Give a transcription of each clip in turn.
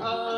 Uh,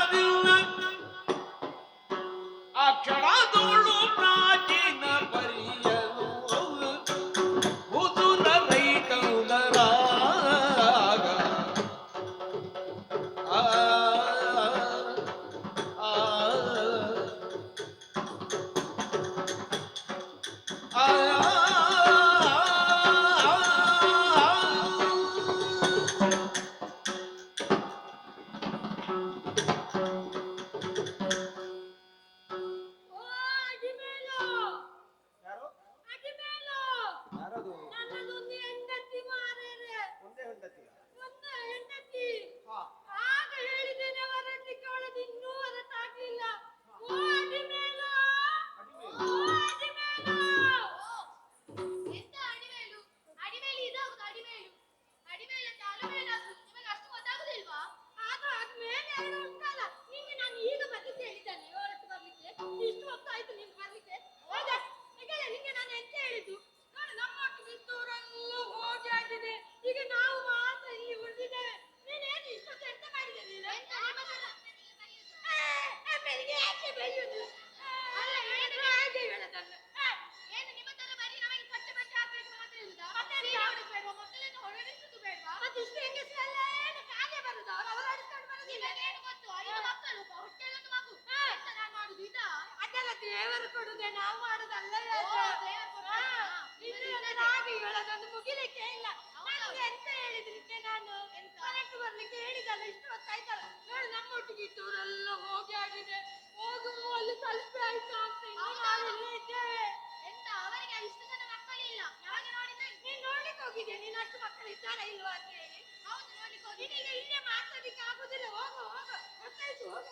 ಬರ್ಲಿಕ್ಕೆ ಇಲ್ಲ ನನಗೆ ಎಂತ ಹೇಳಿದ್ಲಿಕ್ಕೆ ನಾನು ಕರೆಕ್ಟ್ ಬರ್ಲಿಕ್ಕೆ ಹೇಳಿದಲ್ಲ ಇಷ್ಟು ಹೊತ್ತಾಯ್ತಲ್ಲ ನೋಡಿ ನಮ್ಮ ಒಟ್ಟಿಗೆ ಇದ್ದವರೆಲ್ಲ ಹೋಗಿ ಆಗಿದೆ ಹೋಗುವ ಅಲ್ಲಿ ತಲುಪಿ ಆಯ್ತು ಅಂತ ನಾವೆಲ್ಲ ಇದ್ದೇವೆ ಎಂತ ಅವರಿಗೆ ಇಷ್ಟು ಜನ ಮಕ್ಕಳಿಲ್ಲ ಯಾವಾಗ ನೋಡಿದ್ರೆ ನೀನ್ ನೋಡ್ಲಿಕ್ಕೆ ಹೋಗಿದ್ಯಾ ನೀನ್ ಅಷ್ಟು ಮಕ್ಕಳು ಇದ್ದಾರಾ ಇಲ್ವಾ ಅಂತ ಹೇಳಿ ಹೌದು ನೋಡ್ಲಿಕ್ಕೆ ಹೋಗಿ ಈಗ ಇಲ್ಲೇ ಮಾತಾಡ್ಲಿಕ್ಕೆ ಆಗುದಿಲ್ಲ ಹೋಗು ಹೋಗು ಗೊತ್ತಾಯ್ತು ಹೋಗ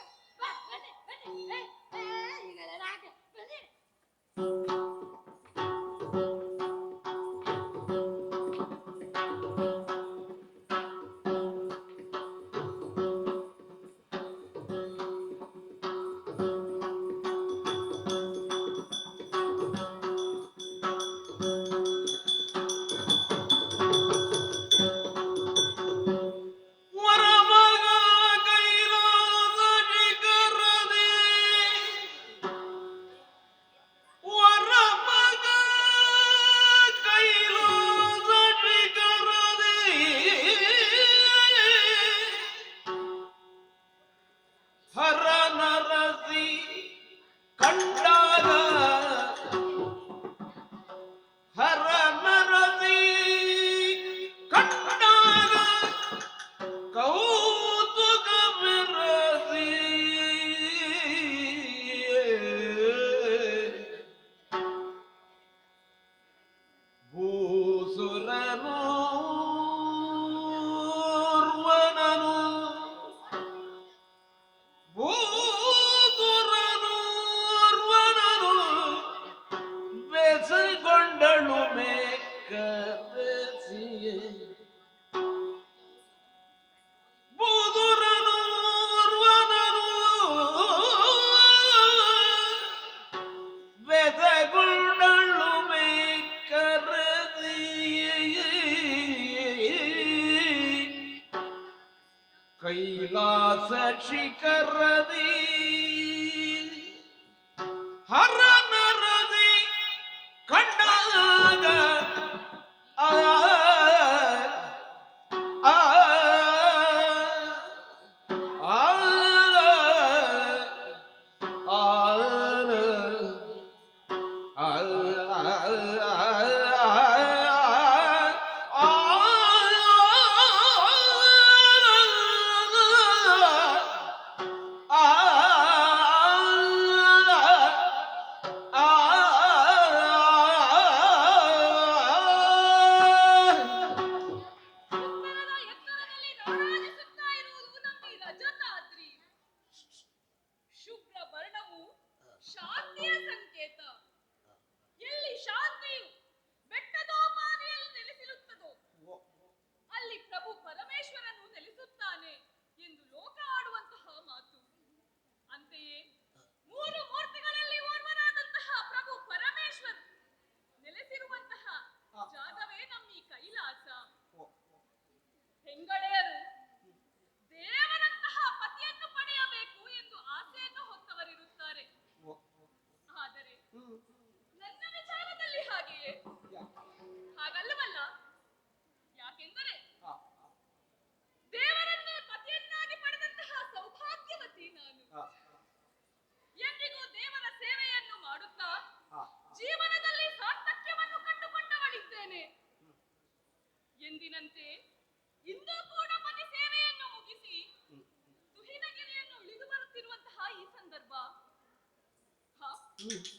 ಬನ್ನಿ ಬನ್ನಿ ಈಗಲ್ಲ ರಾಗ ಬನ್ನಿ பெண்களை you.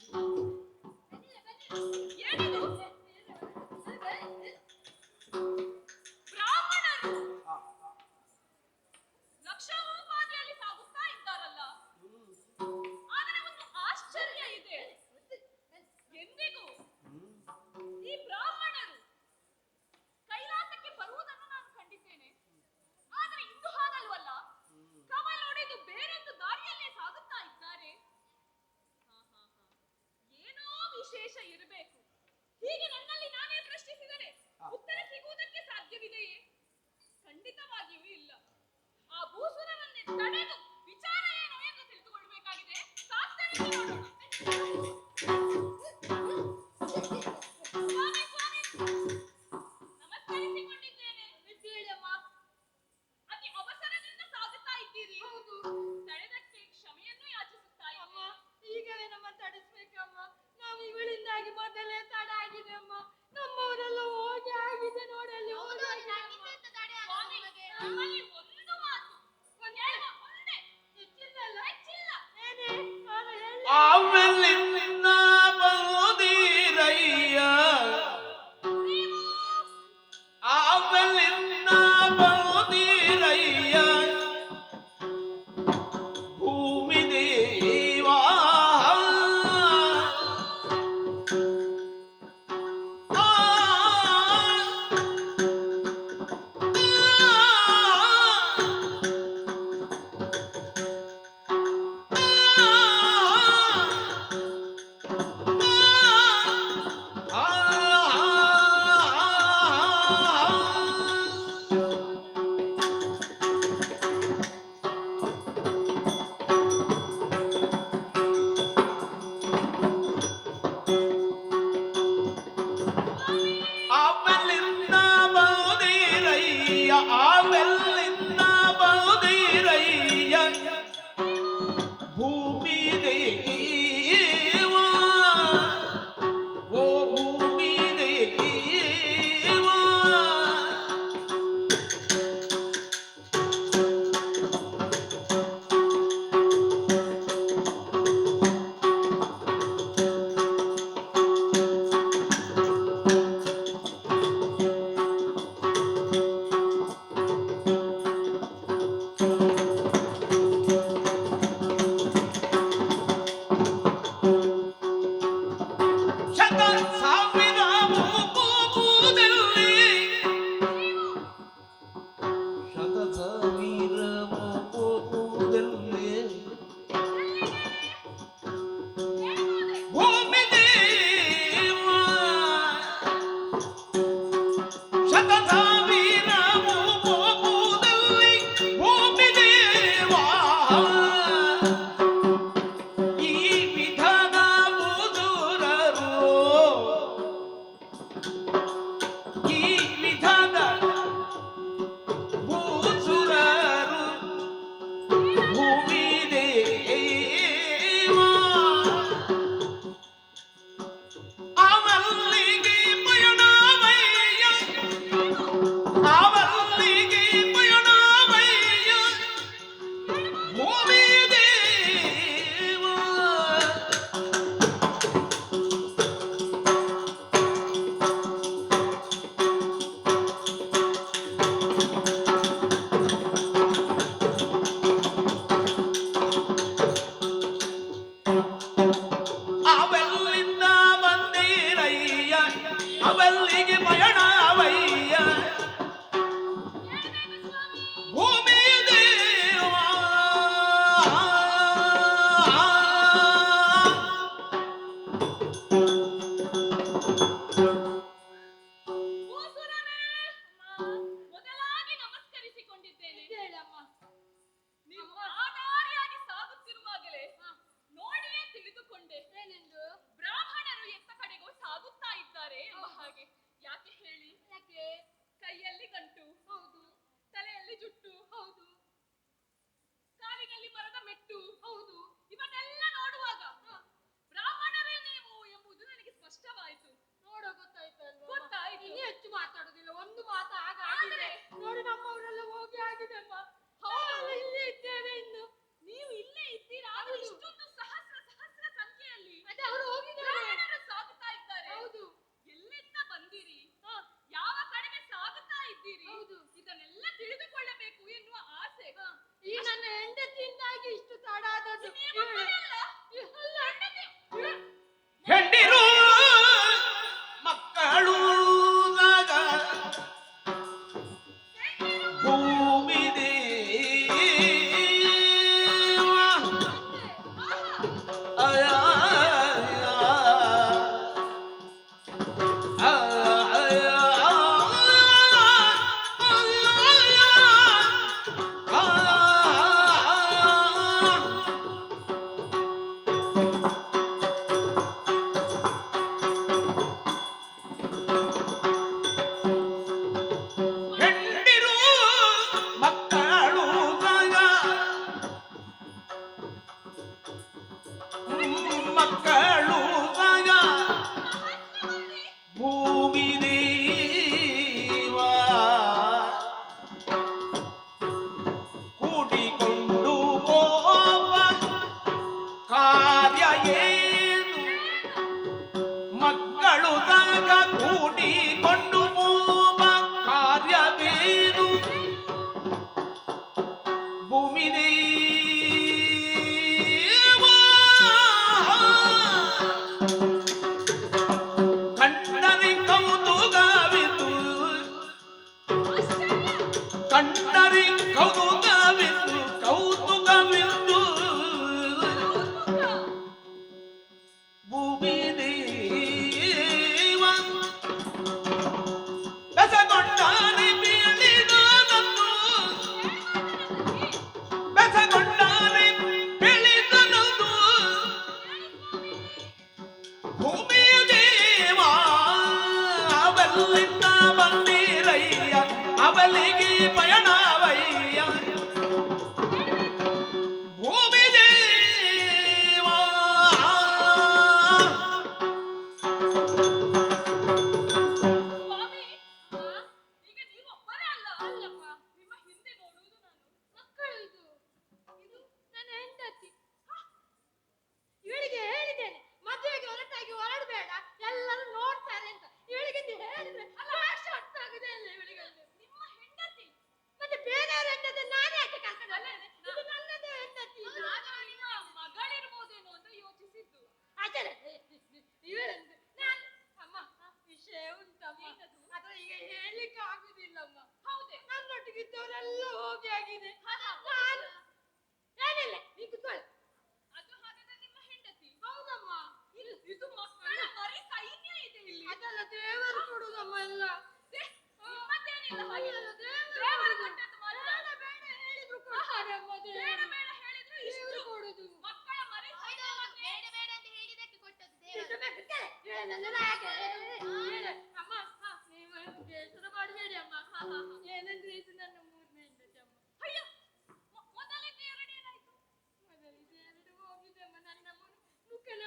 ಆಸೆ ಈ ನನ್ನ ಹೆಂಡತಿಯಿಂದಾಗಿ ಇಷ್ಟು ತಡ ಆದದ್ದು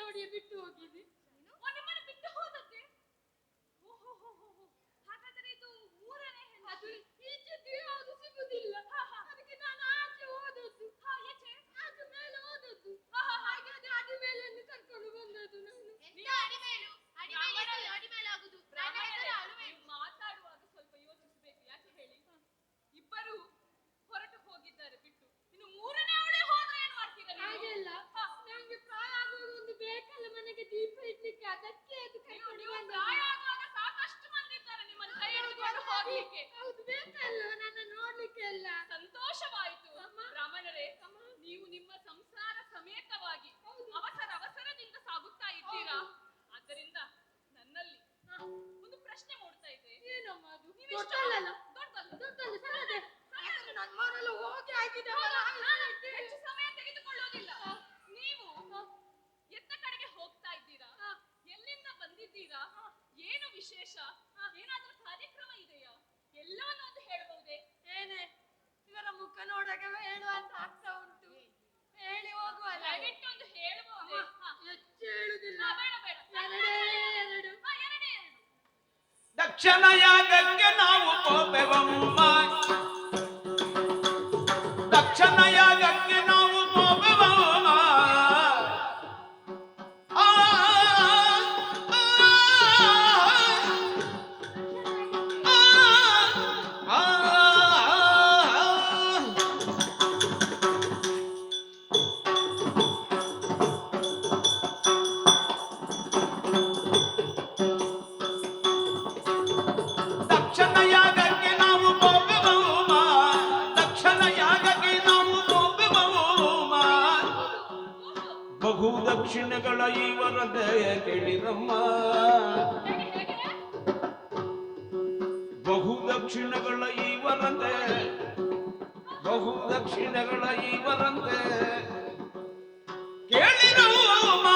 ಮುಖ ಬಿಟ್ಟು ಹೋಗಿದೆ ನಿಮ್ಮನ್ನು ಬಿಟ್ಟು ಹೋದದ್ದೆ? ಹಾಗಾದ್ರೆ ಇದು ಮೂರನೇ ಅದು ಹೆಂಡತಿ ಈಚೆಗೆ ಯಾವುದು ಸಿಗುದಿಲ್ಲ. ಅದಕ್ಕೆ ನಾನು ಆಚೆ ಮೇಲೆ ಹೋದದ್ದು. ಹಾಗೆ ಅದು ಕರ್ಕೊಂಡು ಬಂದದ್ದು ನಾನು. ಅಡಿಮೇಲು? ಅಡಿಮೇಲು ಅಡಿಮೇಲಾಗುದು? ಮಾತಾಡುವಾಗ ಸ್ವಲ್ಪ ಯೋಚಿಸಬೇಕು. ಯಾಕೆ ಹೇಳಿ? ಇಬ್ಬರು ಹೊರಟು ಹೋಗಿದ್ದಾರೆ ಬಿಟ್ಟು. ಇನ್ನು ಮೂರನೇ ಅವಳೇ ಹೋದ್ರೆ ಏನ್ ಮಾಡ್ತೀರಾ ನೀವು? ಹಾಗೆ ಅಲ್ಲ ನಂಗೆ ಪ್ರಾಯ ಆಗುವಾಗ ಒಂದು ಬೇಕಲ್ಲ ಮನೆಗೆ ದೀಪ ಇಡ್ಲಿಕ್ಕೆ ಅದಕ್ಕೆ ಅದು ನೀವು ಕರ್ಕೊಂಡು ನೀವು ಬಂದದ್ದು. ಸಾಕಷ್ಟು ಮಂದಿ ಇದ್ದಾರೆ ನಿಮ್ಮನ್ನು ಕೈ ಹಿಡಿದುಕೊಂಡು ಹೋಗ್ಲಿಕ್ಕೆ. ಹೌದು ಬೇಕಲ್ಲ ನನ್ನ ನೋಡ್ಲಿಕ್ಕೆ ಎಲ್ಲ ಸಂತೋಷವಾಯಿತು. ಅಮ್ಮ. ಬ್ರಾಹ್ಮಣರೇ ನೀವು ನಿಮ್ಮ ಸಂಸಾರ ಸಮೇತವಾಗಿ ಅವಸರ ಅವಸರದಿಂದ ಸಾಗುತ್ತಾ ಇದ್ದೀರಾ? ಆದ್ದರಿಂದ ನನ್ನಲ್ಲಿ ಒಂದು ಪ್ರಶ್ನೆ ಮೂಡ್ತಾ ಇದೆ. ಏನಮ್ಮ ಅದು? ನೀವೆಷ್ಟು- ದೊಡ್ಡಲ್ಲ ದೊಡ್ಡದಲ್ಲ. ದೊಡ್ಡದಲ್ಲ, ಸಣ್ಣದೆ ಯಾಕಂದ್ರೆ ನನ್ನ ಮನೆಲ್ಲ ಹೋಗಿ ಆಗಿದೆ ನಾನು ನಾನು ಹೆಚ್ಚು ಬಂದಿದ್ದೀರಾ ಏನು ವಿಶೇಷ? ಏನಾದ್ರೂ ಕಾರ್ಯಕ್ರಮ ಇದೆಯಾ? ಎಲ್ಲವನ್ನೂ ಒಂದು ಹೇಳಬಹುದೇ? ಏನೇ ಇವರ ಮುಖ ನೋಡಕ್ಕೆ ಹೇಳುವ ಅಂತ ಆಗ್ತಾ ಉಂಟು. ಹೇಳಿ ಹೋಗುವ ದಯವಿಟ್ಟು ಒಂದು ಹೇಳಬಹುದೇ. ಹೆಚ್ಚು ಹೇಳುದಿಲ್ಲ. ಬೇಡ ಬೇಡ. ಎರಡೇ ಎರಡು. ಹಾ, ಎರಡೇ ಎರಡು. ದಕ್ಷಿಣ ಯಾಗಕ್ಕೆ ನಾವು ಹೋಗುವಮ್ಮ ದಯ ಕೇಳಿರಮ್ಮ ಬಹು ದಕ್ಷಿಣಗಳ ಈವನಂತೆ ಬಹು ದಕ್ಷಿಣಗಳ ಈವನಂತೆ ಕೇಳಿರಮ್ಮ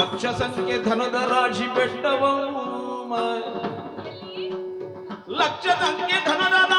ಲಕ್ಷ ಸಂಖ್ಯೆ ಧನದ ರಾಶಿ ಬೆಟ್ಟವಮ್ಮ ಲಕ್ಷ ಸಂಖ್ಯೆ ಧನದ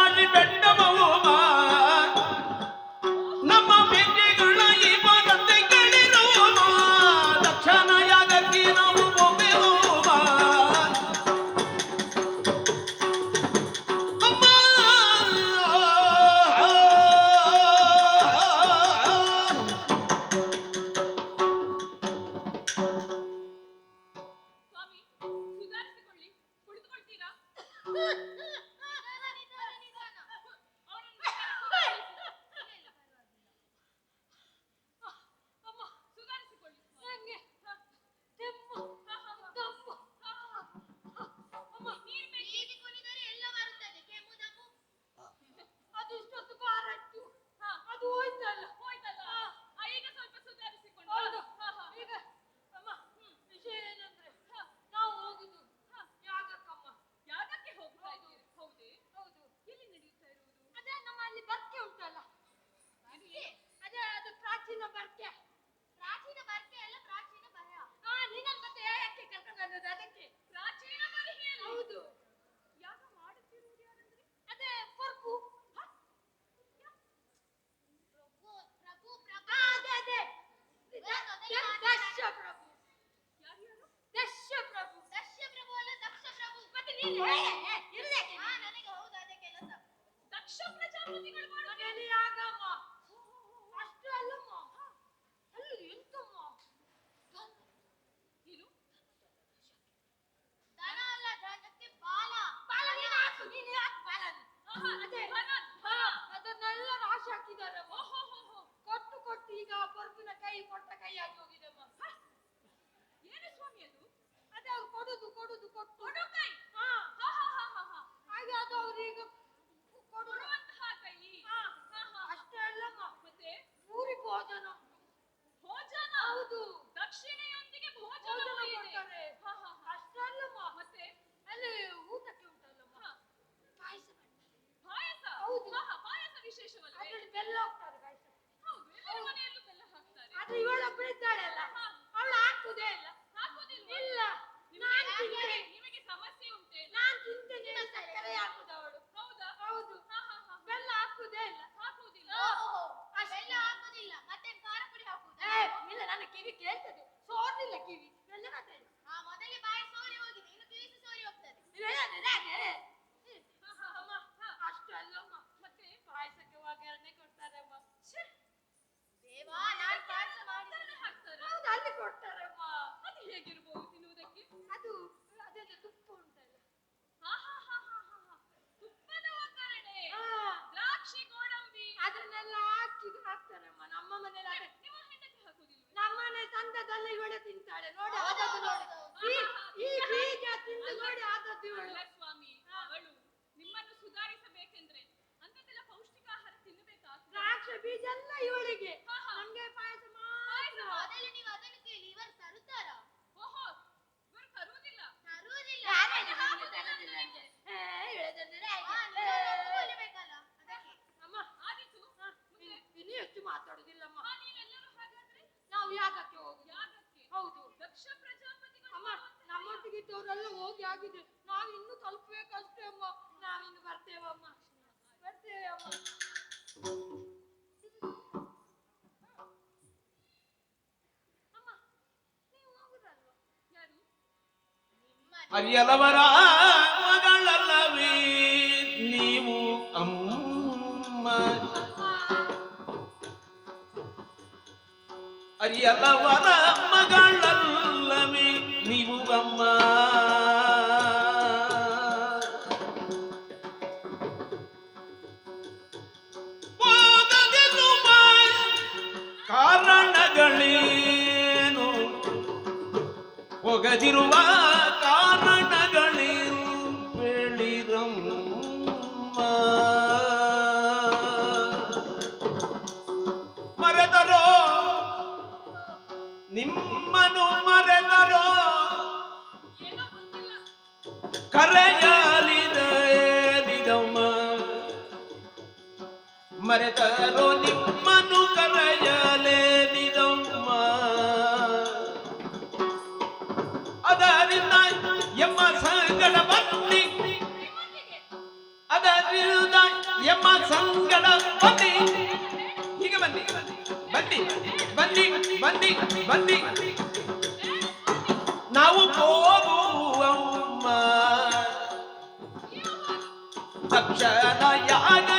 Yeah. ಎಲವರ ಮಗಳಲ್ಲವೇ ನೀವು ಅಮ್ಮ. ಅರಿಯಲವರ ಮಗಳಲ್ಲವೇ ನೀವು ಅಮ್ಮ. ಕಾರಣಗಳೇನು? ಒಗದಿರುವ ಕರು ನಿಮ್ಮನು ಕರೆಯಲೇನಿದಮ್ಮ. ಅದರಿಂದ ಎಮ್ಮ ಸಂಗಡ ಬನ್ನಿ. ಅದರಿಂದ ಎಮ್ಮ ಸಂಗಡ ಬನ್ನಿ. ಹೀಗೆ ಬನ್ನಿ. ಬನ್ನಿ ಬನ್ನಿ ಬನ್ನಿ ಬನ್ನಿ. ನಾವು ಹೋಗುವಮ್ಮ. ತಕ್ಷಣ ಯಾಗ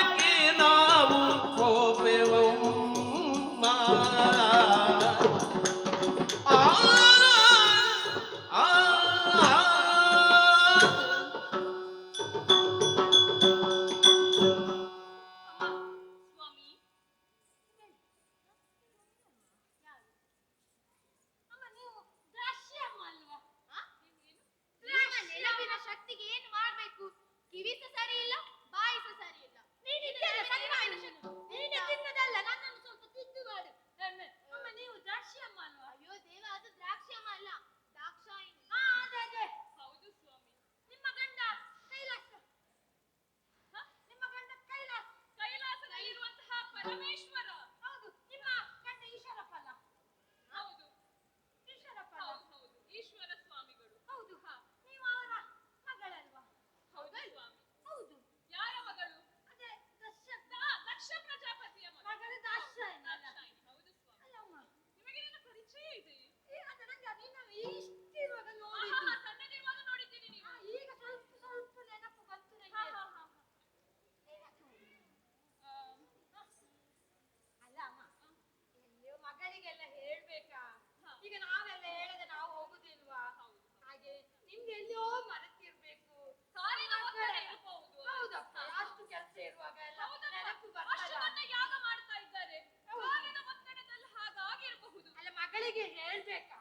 ನನಗೆ ಹೇಳ್ಬೇಕಾ?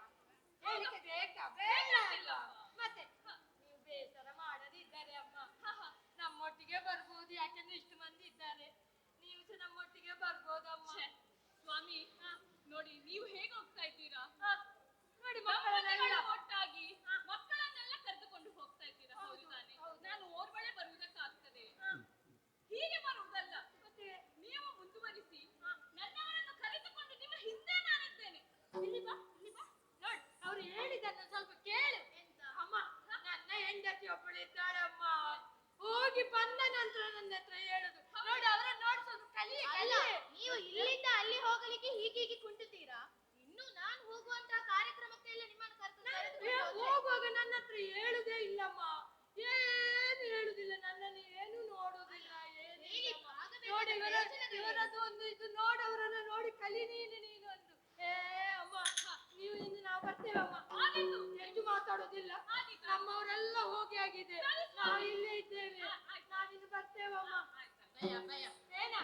ಬೇಕಾ? ಮತ್ತೆ ನೀವು ಬೇಸರ ಮಾಡದಿದ್ದಾರೆ ಅಮ್ಮ. ನಮ್ಮೊಟ್ಟಿಗೆ ಬರ್ಬೋದು ಯಾಕೆಂದ್ರೆ ಇಷ್ಟು ಮಂದಿ ಇದ್ದಾರೆ. ನೀವು ಸಹ ನಮ್ಮೊಟ್ಟಿಗೆ ಬರ್ಬೋದಮ್ಮ ಅಮ್ಮ. ಸ್ವಾಮಿ ನೋಡಿ ನೀವು ಹೇಗೆ ಹೋಗ್ತಾ ಇದ್ದೀರಾ? ನೋಡಿ ಮಕ್ಕಳನ್ನೆಲ್ಲ. ಅವ್ರು ಹೇಳಿದನ್ನ ಸ್ವಲ್ಪ ಕೇಳು. ಅಮ್ಮ ನನ್ನ ಹೆಂಡತಿ ಒಬ್ಬಳು ಇದ್ದಾಳಮ್ಮ. ಹೋಗಿ ಬಂದ ನಂತರ ನನ್ನ ಹತ್ರ ಹೇಳುದು. ನೋಡಿ ಅವರ ನೋಡ್ಸೋದು ಕಲಿ ಅಲ್ಲ ನೀವು ಇಲ್ಲಿಂದ ಅಲ್ಲಿ ಹೋಗಲಿಕ್ಕೆ ಹೀಗೆ ಕುಂಟಿದ್ದೀರಾ ಇನ್ನು ನಾನು ಹೋಗುವಂತ ಕಾರ್ಯಕ್ರಮಕ್ಕೆ ಎಲ್ಲ ನಿಮ್ಮನ್ನು ಕರೆದು ಹೋಗುವಾಗ ನನ್ನ ಹತ್ರ ಹೇಳುದೇ ಇಲ್ಲಮ್ಮ. ಏನು ಹೇಳುದಿಲ್ಲ ನನ್ನನ್ನು ಏನು ನೋಡುದಿಲ್ಲ ಏನು ನೋಡಿ ಇವರದ್ದು ಒಂದು ಇದು ನೋಡವರನ್ನ ನೋಡಿ ಕಲಿ ನೀನು ನೀನೊಂದು ಏ ಅಮ್ಮ ನೀವು ಇಂದು ನಾವು ಬರ್ತೇವಮ್ಮ ಹೆಚ್ಚು ಮಾತಾಡೋದಿಲ್ಲ ನಮ್ಮವರೆಲ್ಲ ಹೋಗಿ ಆಗಿದೆ ನಾವು ಇಲ್ಲೇ ಇದ್ದೇವೆ ನಾವಿನ್ನು ಬರ್ತೇವಮ್ಮ ಏನ